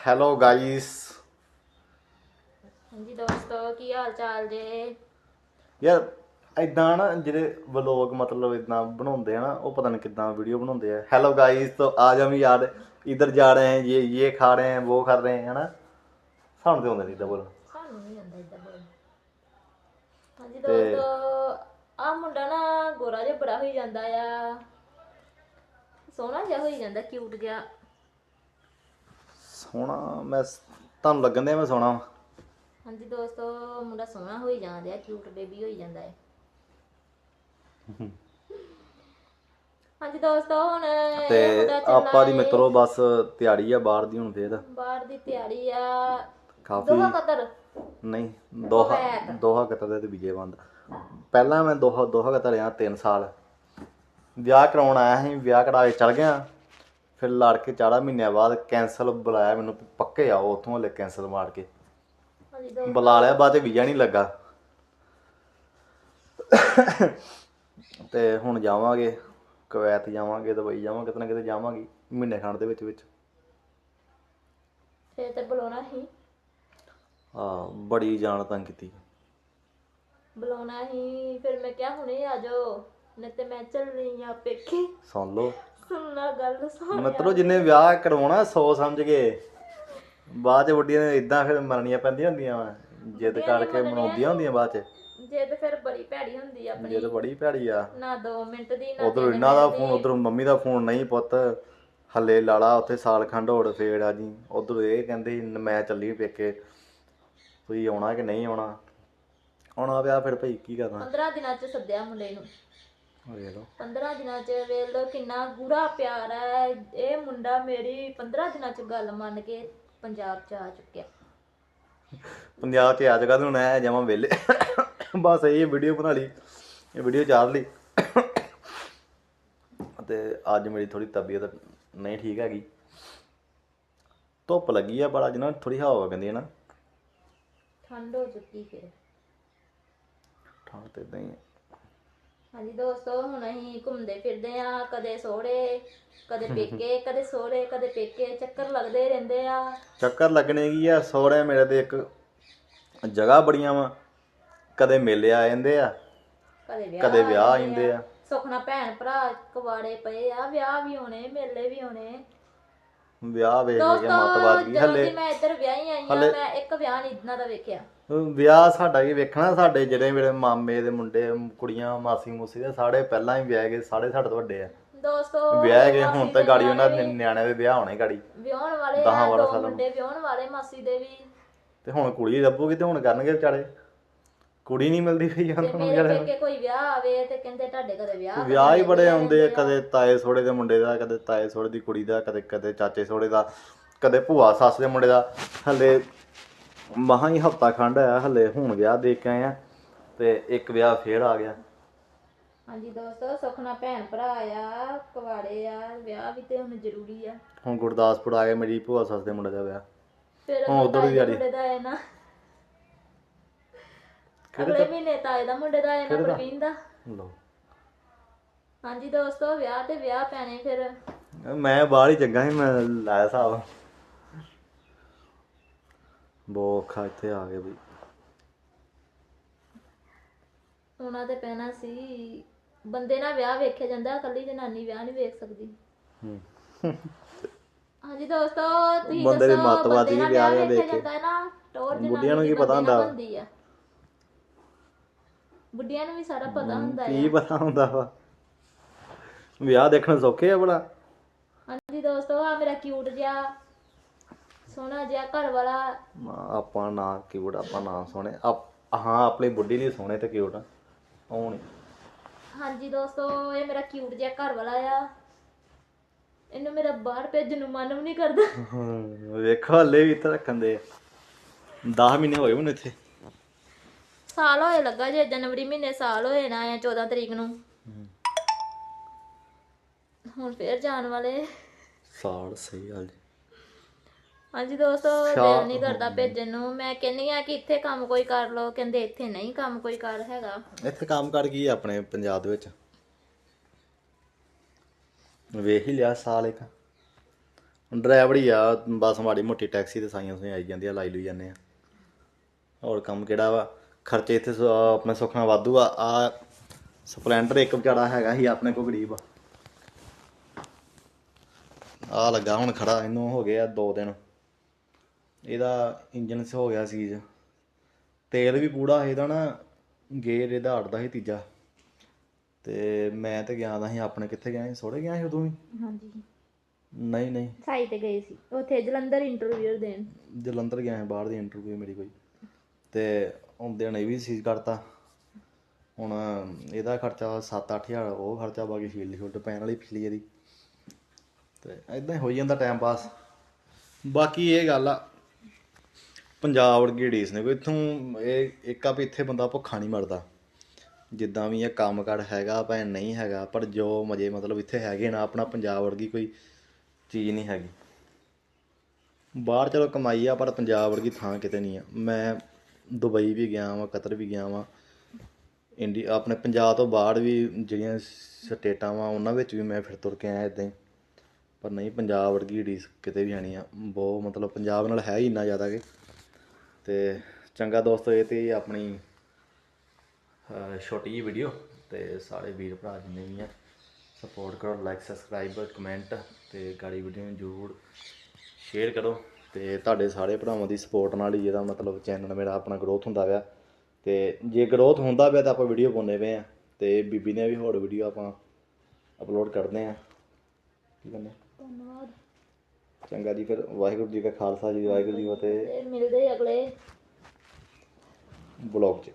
Hello guys ਹਾਂਜੀ ਦੋਸਤੋ ਕੀ ਹਾਲ ਚਾਲ ਜੇ? ਯਾਰ ਇਦਾਂ ਨਾ ਜਿਹੜੇ ਵਲੌਗ ਮਤਲਬ ਇਦਾਂ ਬਣਾਉਂਦੇ ਆ ਨਾ ਉਹ ਪਤਾ ਨਹੀਂ ਕਿਦਾਂ ਵੀਡੀਓ ਬਣਾਉਂਦੇ ਆ। ਹੈਲੋ ਗਾਈਸ ਤੋਂ ਆਜ ਹਮ ਯਾਰ ਇਧਰ ਜਾ ਰਹੇ ਹਾਂ ਇਹ ਇਹ ਖਾ ਰਹੇ ਹਾਂ ਉਹ ਕਰ ਰਹੇ ਹਾਂ ਹਨਾ? ਸਾਨੂੰ ਤੇ ਹੁੰਦਾ ਨਹੀਂ ਇਦਾਂ ਬੋਲ ਸਾਨੂੰ ਨਹੀਂ ਹੁੰਦਾ ਇਦਾਂ ਬੋਲ ਹਾਂਜੀ ਦੋਸਤੋ ਆ ਮੁੰਡਾ ਨਾ ਗੋਰਾ ਜਿਹਾ ਬੜਾ ਹੋਈ ਜਾਂਦਾ ਆ। ਸੋਹਣਾ ਜਿਹਾ ਹੋਈ ਜਾਂਦਾ ਕਿਊਟ ਜਿਹਾ। ਸੋਹਣਾ ਮੈਂ ਸ- ਤੁਹਾਨੂੰ ਲੱਗਣ ਦੇ ਮੈਂ ਸੋਹਣਾ ਵਾਂ। ਹਾਂਜੀ ਦੋਸਤੋ ਮੁੰਡਾ ਸੋਹਣਾ ਹੋਈ ਜਾਂਦਾ ਆ ਕਿਊਟ ਬੇਬੀ ਹੋਈ ਜਾਂਦਾ ਹੈ ਹਾਂਜੀ ਦੋਸਤੋ ਹੁਣ ਇਹ ਤੇ ਮੁੰਡਾ ਚੱਲਣਾ ਆਪਾਂ ਦੀ ਹੈ ਮਿੱਤਰੋ ਬਸ ਤਿਆਰੀ ਆ ਬਾਹਰ ਦੀ ਹੁਣ ਫੇਰ। ਬਾਹਰ ਦੀ ਤਿਆਰੀ ਆ। ਕਾਫੀ ਦੋਹਾ ਕਤਰ? ਨਹੀਂ ਦੋਹਾ ਦੋਹਾ ਕਤਰ ਦੇ ਵਿਜੇ ਬੰਦ। ਪਹਿਲਾਂ ਮੈਂ ਦੋਹਾ ਦੋਹਾ ਕਤਰ ਰਿਹਾ 3 ਸਾਲ। ਵਿਆਹ ਕਰਾਉਣ ਆਇਆ ਸੀ ਵਿਆਹ ਕਰਾ ਕੇ ਚਲ ਗਿਆ। ਫਿਰ ਲੜ ਕੇ ਚਾਰਾ ਮਹੀਨਿਆਂ ਬਾਅਦ ਕੈਂਸਲ ਬੁਲਾਇਆ ਮੈਨੂੰ ਵੀ ਪੱਕੇ ਆਓ ਉੱਥੋਂ ਹਲੇ ਕੈਂਸਲ ਮਾਰ ਕੇ। ਬੁਲਾ ਲਿਆ ਬਾਅਦ ਚ ਵੀਜ਼ਾ ਨਹੀਂ ਲੱਗਾ। ਤੇ ਹੁਣ ਜਾਵਾਂਗੇ ਕੁਵੈਤ ਜਾਵਾਂਗੇ ਦੁਬਈ ਜਾਵਾਂਗੇ ਕਿਤੇ ਨਾ ਕਿਤੇ ਜਾਵਾਂਗੇ ਮਹੀਨੇ ਖੰਡ ਦੇ ਵਿੱਚ ਵਿੱਚ। ਫੇਰ ਤੇ ਬੁਲਾਉਣਾ ਹੀ। ਆ ਬੜੀ ਜਾਣ ਤੰਗ ਕੀਤੀ। ਬੁਲਾਉਣਾ ਹੀ ਫਿਰ ਮੈਂ ਕਿਹਾ ਹੁਣੇ ਆ ਜਾਓ ਨਹੀਂ ਤੇ ਮੈਂ ਚੱਲ ਰਹੀ ਆ ਪੇਕੇ। ਸੁਣ ਲਓ। ਸੁਣਨਾ ਗੱਲ ਸੁਣ ਮਿੱਤਰੋ ਜਿੰਨੇ ਵਿਆਹ ਕਰਵਾਉਣਾ ਸੌ ਸਮਝ ਕੇ। ਬਾਅਦ ਚ ਵੱਡੀਆਂ ਨੇ ਇਦਾਂ ਫਿਰ ਮੰਨਣੀਆਂ ਪੈਂਦੀਆਂ ਹੁੰਦੀਆਂ ਵਾ। ਜਿੱਦ ਕਰਕੇ ਮਨਾਉਂਦੀਆਂ ਹੁੰਦੀਆਂ ਬਾਅਦ ਚ। ਜੇ ਤੇ ਫਿਰ ਬੜੀ ਭੈੜੀ ਹੁੰਦੀ ਆ ਆਪਣੀ। ਜਿੱਦ ਬੜੀ ਭੈੜੀ ਆ। ਨਾ 2 ਮਿੰਟ ਦੀ ਨਾ ਉਧਰ ਇਹਨਾਂ ਦਾ ਫੋਨ ਉਧਰ ਮੰਮੀ ਦਾ ਫੋਨ ਨਹੀਂ ਪੁੱਤ। ਹੱਲੇ ਲਾਲਾ ਉੱਥੇ ਸਾਲ ਖੰਡ ਹੋੜ ਫੇੜ ਆ ਜੀ। ਉਧਰ ਇਹ ਕਹਿੰਦੇ ਮੈਂ ਚੱਲੀ ਪੇਕੇ। ਤੁਸੀਂ ਆਉਣਾ ਕਿ ਨਹੀਂ ਆਉਣਾ? ਆਉਣਾ ਪਿਆ ਫਿਰ ਭਾਈ ਕੀ ਕਰਨਾ? 15 ਦਿਨਾਂ ਚ ਸੱਦਿਆ ਮੁੰਡੇ ਨੂੰ। ਵੇਖ ਲਓ। 15 ਦਿਨਾਂ ਚ ਵੇਖ ਲਓ ਕਿੰਨਾ ਗੂੜਾ ਪਿਆਰ ਹੈ। ਇਹ ਮੁੰਡਾ ਮੇਰੀ 15 ਦਿਨਾਂ ਚ ਗੱਲ ਮੰਨ ਕੇ ਪੰਜਾਬ ਚ ਆ ਚੁੱਕਿਆ। ਪੰਜਾਬ ਤੇ ਅੱਜ ਕੱਲ੍ਹ ਹੁਣ ਐ ਜਮਾ ਵਿਹਲੇ। ਬਸ ਇਹ ਵੀਡੀਓ ਬਣਾ ਲਈ। ਇਹ ਵੀਡੀਓ ਚਾੜ ਲਈ। ਤੇ ਅੱਜ ਮੇਰੀ ਥੋੜੀ ਤਬੀਅਤ ਨਹੀਂ ਠੀਕ ਹੈਗੀ। ਧੁੱਪ ਲੱਗੀ ਆ ਪਰ ਅੱਜ ਨਾ ਥੋੜੀ ਹਵਾ ਵਗਦੀ ਹੈ ਨਾ। ਠੰਡ ਹੋ ਚੁੱਕੀ ਫਿਰ। ਠੰਡ ਤੇ ਇਦਾਂ ਹੀ ਹੈ ਹਾਂਜੀ ਦੋਸਤੋ ਹੁਣ ਅਸੀਂ ਘੁੰਮਦੇ ਫਿਰਦੇ ਆ ਕਦੇ ਸੋਹਰੇ ਕਦੇ ਪੇਕੇ ਕਦੇ ਸੋਹਰੇ ਕਦੇ ਪੇਕੇ ਚੱਕਰ ਲੱਗਦੇ ਰਹਿੰਦੇ ਆ। ਚੱਕਰ ਲੱਗਣੇ ਕੀ ਆ ਸਹੁਰੇ ਮੇਰੇ ਦੇ ਇੱਕ ਜਗ੍ਹਾ ਬੜੀਆਂ ਵਾ ਕਦੇ ਮੇਲੇ ਆ ਜਾਂਦੇ ਆ ਕਦੇ ਵਿਆਹ ਕਦੇ ਵਿਆਹ ਆ ਜਾਂਦੇ ਆ। ਸੁਖਨਾ ਭੈਣ ਭਰਾ ਕਵਾੜੇ ਪਏ ਆ ਵਿਆਹ ਵੀ ਹੋਣੇ ਮੇਲੇ ਵੀ ਹੋਣੇ। ਵਿਆਹ ਵੇਖ ਦੋਸਤੋ ਮਤਵਾਦ ਹਲੇ ਦੀ ਮੈਂ ਇੱਧਰ ਵਿਆਹੀ ਆਈ ਆ ਮੈਂ ਇੱਕ ਵਿਆਹ ਨਹੀਂ ਇਦਾਂ ਦਾ ਵੇਖਿਆ। ਵਿਆਹ ਸਾਡਾ ਕੀ ਵੇਖਣਾ? ਸਾਡੇ ਜਿਹੜੇ ਮੇਰੇ ਮਾਮੇ ਦੇ ਮੁੰਡੇ ਕੁੜੀਆਂ ਮਾਸੀ ਮੂਸੀ ਦੇ ਸਾਰੇ ਪਹਿਲਾਂ ਹੀ ਵਿਆਹ ਗਏ ਸਾਰੇ ਸਾਡੇ ਤੋਂ ਵੱਡੇ ਆ। ਦੋਸਤੋ ਵਿਆਹ ਗਏ ਹੁਣ ਤਾਂ ਗਾੜੀ ਉਹਨਾਂ ਦੇ ਨਿਆਣਿਆਂ ਦੇ ਵਿਆਹ ਹੋਣੇ ਗਾੜੀ। ਵਿਆਹਣ ਵਾਲੇ ਦਸਾਂ ਆ ਬਾਰਾਂ ਦੋ ਸਾਲਾਂ ਮੁੰਡੇ ਵਿਆਹਣ ਵਾਲੇ ਮਾਸੀ ਦੇ ਵੀ। ਤੇ ਹੁਣ ਕੁੜੀ ਲੱਭੂਗੀ ਤੇ ਹੁਣ ਕਰਨਗੇ ਵਿਚਾਰੇ ਕੁੜੀ ਨਹੀਂ ਮਿਲਦੀ ਪਈ ਤੇ ਉਹਨਾਂ ਨੂੰ ਮੇਰੇ ਜਿਹੜੇ ਪੇਕੇ ਕੋਈ ਵਿਆਹ ਆਵੇ ਤੇ ਕਹਿੰਦੇ ਤੁਹਾਡੇ ਕਦੇ ਵਿਆਹ ਵਿਆਹ ਹੀ ਬੜੇ ਆਉਂਦੇ ਆ ਕਦੇ ਤਾਏ ਸੋੜੇ ਦੇ ਮੁੰਡੇ ਦਾ ਕਦੇ ਤਾਏ ਸੋੜੇ ਦੀ ਕੁੜੀ ਦਾ ਕਦੇ ਕਦੇ ਚਾਚੇ ਸੋੜੇ ਦਾ ਕਦੇ ਭੂਆ ਸੱਸ ਦੇ ਮੁੰਡੇ ਦਾ। ਹਲੇ ਮਹਾ ਹੀ ਹਫਤਾ ਖੰਡ ਆਇਆ ਹਲੇ ਹੁਣ ਵਿਆਹ ਦੇਖ ਕੇ ਆਏ ਆ ਤੇ ਇੱਕ ਵਿਆਹ ਫੇਰ ਆ ਗਿਆ। ਹਾਂਜੀ ਦੋਸਤੋ ਸੁਖਨਾ ਭੈਣ ਭਰਾ ਆ ਕਵਾੜੇ ਆ ਵਿਆਹ ਵੀ ਤੇ ਹੁਣ ਜ਼ਰੂਰੀ ਆ। ਹੁਣ ਗੁਰਦਾਸਪੁਰ ਆ ਗਿਆ ਮੇਰੀ ਭੂਆ ਸੱਸ ਦੇ ਮੁੰਡੇ ਦਾ ਵਿਆਹ। ਫਿਰ ਹਾਂ, ਉੱਧਰ ਦੀ ਦੇ ਦਿਹਾੜੀ। ਮੁੰਡੇ ਦਾ ਹੈ ਨਾ। ਅਗਲੇ ਮਹੀਨੇ ਤਾਏ ਦਾ ਮੁੰਡੇ ਦਾ ਹੈ ਨਾ ਪ੍ਰਵੀਨ ਦਾ। ਲਓ। ਹਾਂਜੀ ਦੋਸਤੋ ਵਿਆਹ ਤੇ ਵਿਆਹ ਪੈਣੇ ਫਿਰ। ਮੈਂ ਬਾਹਰ ਹੀ ਚੰਗਾ ਸੀ ਮੈਂ ਲਾਇਆ ਹਿਸਾਬ। ਔਖਾ ਇੱਥੇ ਆ ਗਏ ਬਈ। ਉਹਨਾਂ ਤੇ ਪੈਣਾ ਸੀ ਬੰਦੇ ਨਾਲ ਵਿਆਹ ਵੇਖਿਆ ਜਾਂਦਾ ਇਕੱਲੀ ਜਨਾਨੀ ਵਿਆਹ ਨਹੀਂ ਵੇਖ ਸਕਦੀ। ਹੂੰ। ਹਾਂਜੀ ਦੋਸਤੋ ਤੁਸੀਂ ਬੰਦੇ ਦੀ ਦੱਸੋ, ਬੰਦੇ ਨਾਲ ਵਿਆਹ ਵੇਖਿਆ ਵੇਖ ਕੇ। ਜਾਂਦਾ ਹੈ ਨਾ ਟੋਰ ਜਨਾਨੀ ਬੁੱਢੀਆਂ ਨੂੰ ਕੀ ਦੀ ਪਤਾ ਹੁੰਦਾ? ਆ। ਬੁੱਢੀਆਂ ਨੂੰ ਵੀ ਸਾਰਾ ਪਤਾ ਹੁੰਦਾ ਕੀ ਹੈ ਪਤਾ ਹੁੰਦਾ ਵਾ। ਵਿਆਹ ਦੇਖਣ ਸੌਖੇ ਆ ਬੜਾ ਹਾਂਜੀ ਦੋਸਤੋ ਆ ਮੇਰਾ ਕਿਊਟ ਜਿਹਾ ਸੋਹਣਾ ਜਿਹਾ ਘਰ ਵਾਲਾ। ਆਪਾਂ ਨਾ ਕਿਊਟ ਆਪਾਂ ਨਾ ਸੋਹਣੇ। ਆਪ- ਹਾਂ ਆਪਣੀ ਬੁੱਢੀ ਲਈ ਸੋਹਣੇ ਤੇ ਕਿਊਟ ਆ ਉਹ ਨਹੀਂ। ਹਾਂਜੀ ਦੋਸਤੋ ਇਹ ਮੇਰਾ ਕਿਊਟ ਜਿਹਾ ਘਰ ਵਾਲਾ ਆ। ਇਹਨੂੰ ਮੇਰਾ ਬਾਹਰ ਭੇਜਣ ਨੂੰ ਮਨ ਵੀ ਨਹੀਂ ਕਰਦਾ। ਹੂੰ, ਵੇਖੋ ਹਲੇ ਵੀ ਇੱਥੇ ਰੱਖਣ ਦੇ। 10 ਮਹੀਨੇ ਹੋਏ ਹੁਣ ਇੱਥੇ। ਸਾਲ ਹੋਏ ਲੱਗਾ ਜੇ ਜਨਵਰੀ ਮਹੀਨੇ ਸਾਲ ਹੋਏ ਨਾ ਆ 14 ਤਰੀਕ ਨੂੰ। ਹੁਣ ਫੇਰ ਜਾਣ ਵਾਲੇ। ਸਾਲ ਸਹੀ ਗੱਲ ਹਾਂਜੀ ਦੋਸਤੋ ਦਿਲ ਨਹੀਂ ਕਰਦਾ ਭੇਜਣ ਨੂੰ। ਮੈਂ ਕਹਿੰਨੀ ਆ ਕਿ ਇੱਥੇ ਕੰਮ ਕੋਈ ਕਰ ਲੋ ਕਹਿੰਦੇ ਇੱਥੇ ਨਹੀਂ ਕੰਮ ਕੋਈ ਕਰ ਹੈਗਾ। ਇੱਥੇ ਕੰਮ ਕਰ ਕੀ ਆ ਆਪਣੇ ਪੰਜਾਬ ਦੇ ਵਿੱਚ। ਵੇਖ ਹੀ ਲਿਆ ਸਾਲ ਇੱਕ। ਡਰਾਈਵਰ ਹੀ ਆ ਬਸ ਮਾੜੀ ਮੋਟੀ ਟੈਕਸੀ ਤੇ ਸਾਈਆਂ ਸੁਈਆਂ ਆਈ ਜਾਂਦੀਆਂ ਲਾਈ ਲਈ ਜਾਂਦੇ ਆ। ਹੋਰ ਕੰਮ ਕਿਹੜਾ ਵਾ? ਖਰਚੇ ਇੱਥੇ ਆਪਣੇ ਸੁੱਖਣਾ ਵਾਧੂ ਆ। ਆ ਸਪਲੈਂਡਰ ਇੱਕ ਵਿਚਾਰਾ ਹੈਗਾ ਸੀ ਆਪਣੇ ਕੋ ਗਰੀਬ। ਆ ਲੱਗਾ ਹੁਣ ਖੜਾ ਇਹਨੂੰ ਹੋ ਗਏ ਆ 2 ਦਿਨ। ਇਹਦਾ ਇੰਜਨ ਸ ਹੋ ਗਿਆ ਸੀਜ ਤੇਲ ਵੀ ਪੂਰਾ ਇਹਦਾ ਨਾ ਗੇਅਰ ਇਹਦਾ ਅੜਦਾ ਸੀ ਤੀਜਾ। ਤੇ ਮੈਂ ਤੇ ਗਿਆ ਦਾ ਸੀ ਆਪਣੇ ਕਿੱਥੇ ਗਿਆ ਸੀ? ਸੋੜੇ ਗਿਆ ਸੀ ਉਦੋਂ ਵੀ? ਹਾਂਜੀ। ਨਹੀਂ ਨਹੀਂ। ਸਾਈ ਤੇ ਗਏ ਸੀ। ਉੱਥੇ ਜਲੰਧਰ ਇੰਟਰਵਿਊ ਦੇਣ। ਜਲੰਧਰ ਗਿਆ ਸੀ ਬਾਹਰ ਦੀ ਇੰਟਰਵਿਊ ਮੇਰੀ ਕੋਈ। ਤੇ ਆਉਂਦਿਆਂ ਨੇ ਇਹ ਵੀ ਸੀਜ਼ ਕਰਤਾ। ਹੁਣ ਇਹਦਾ ਖਰਚਾ 7-8000 ਉਹ ਖਰਚਾ ਬਾਕੀ ਫੀਲਡ ਸ਼ੁੱਡ ਪੈਣ ਵਾਲੀ ਪਿਛਲੀ ਇਹਦੀ। ਤੇ ਇਦਾਂ ਹੀ ਹੋਈ ਜਾਂਦਾ ਟਾਈਮ ਪਾਸ ਬਾਕੀ ਇਹ ਗੱਲ ਆ, ਪੰਜਾਬ ਵਰਗੀ ਢੀਸ ਨੇ ਕੋਈ ਇਥੋਂ ਇਹ ਇੱਕ ਆ ਵੀ ਇੱਥੇ ਬੰਦਾ ਭੁੱਖਾ ਨਹੀਂ ਮਰਦਾ। ਜਿੱਦਾਂ ਵੀ ਇਹ ਕੰਮਕਾਰ ਹੈਗਾ ਭਾਵੇਂ ਨਹੀਂ ਹੈਗਾ, ਪਰ ਜੋ ਮਜੇ ਮਤਲਬ ਇੱਥੇ ਹੈਗੇ ਨਾ, ਆਪਣਾ ਪੰਜਾਬ ਵਰਗੀ ਕੋਈ ਚੀਜ਼ ਨਹੀਂ ਹੈਗੀ। ਬਾਹਰ ਚਲੋ ਕਮਾਈ ਆ, ਪਰ ਪੰਜਾਬ ਵਰਗੀ ਥਾਂ ਕਿਤੇ ਨਹੀਂ ਆ। ਮੈਂ ਦੁਬਈ ਵੀ ਗਿਆ ਵਾਂ, ਕਤਰ ਵੀ ਗਿਆ ਵਾਂ। ਇੰਡੀ, ਆਪਣੇ ਪੰਜਾਬ ਤੋਂ ਬਾਹਰ ਵੀ ਜਿਹੜੀਆਂ ਸਟੇਟਾਂ ਵਾਂ, ਉਹਨਾਂ ਵਿੱਚ ਵੀ ਮੈਂ ਫਿਰ ਤੁਰ ਕੇ ਆਇਆ ਇਦਾਂ ਹੀ। ਪਰ ਨਹੀਂ, ਪੰਜਾਬ ਵਰਗੀ ਢੀਸ ਕਿਤੇ ਵੀ ਆਣੀ ਆ। ਬਹੁਤ ਮਤਲਬ ਪੰਜਾਬ ਨਾਲ ਹੈ ਹੀ ਇੰਨਾ ਜ਼ਿਆਦਾ ਕਿ। ਤੇ ਚੰਗਾ ਦੋਸਤੋ ਇਹ ਤੇ ਆਪਣੀ ਛੋਟੀ ਜਿਹੀ ਵੀਡੀਓ ਤੇ ਸਾਰੇ ਵੀਰ ਭਰਾ ਜਿੰਨੇ ਵੀ ਆ ਸਪੋਰਟ ਕਰੋ ਲਾਈਕ ਸਬਸਕ੍ਰਾਈਬ ਕਮੈਂਟ ਤੇ ਗਾੜੀ ਵੀਡੀਓ ਨੂੰ ਜ਼ਰੂਰ ਸ਼ੇਅਰ ਕਰੋ। ਤੇ ਤੁਹਾਡੇ ਸਾਰੇ ਭਰਾਵਾਂ ਦੀ ਸਪੋਰਟ ਨਾਲ ਹੀ ਇਹਦਾ ਮਤਲਬ ਚੈਨਲ ਮੇਰਾ ਆਪਣਾ ਗਰੋਥ ਹੁੰਦਾ ਪਿਆ। ਤੇ ਜੇ ਗਰੋਥ ਹੁੰਦਾ ਪਿਆ ਤਾਂ ਆਪਾਂ ਵੀਡੀਓ ਪਾਉਂਦੇ ਪਏ ਆ। ਤੇ ਬੀਬੀ ਨੇ ਵੀ ਹੋਰ ਵੀਡੀਓ ਆਪਾਂ ਅਪਲੋਡ ਕਰਦੇ ਆ। ਕੀ ਕਹਿੰਦੇ ਧੰਨਵਾਦ। ਚੰਗਾ ਜੀ ਫਿਰ ਵਾਹਿਗੁਰੂ ਜੀ ਕਾ ਖਾਲਸਾ ਜੀ ਵਾਹਿਗੁਰੂ ਜੀ ਕੀ ਫਤਿਹ। ਮਿਲਦੇ ਅਗਲੇ। ਬਲੌਗ 'ਚ।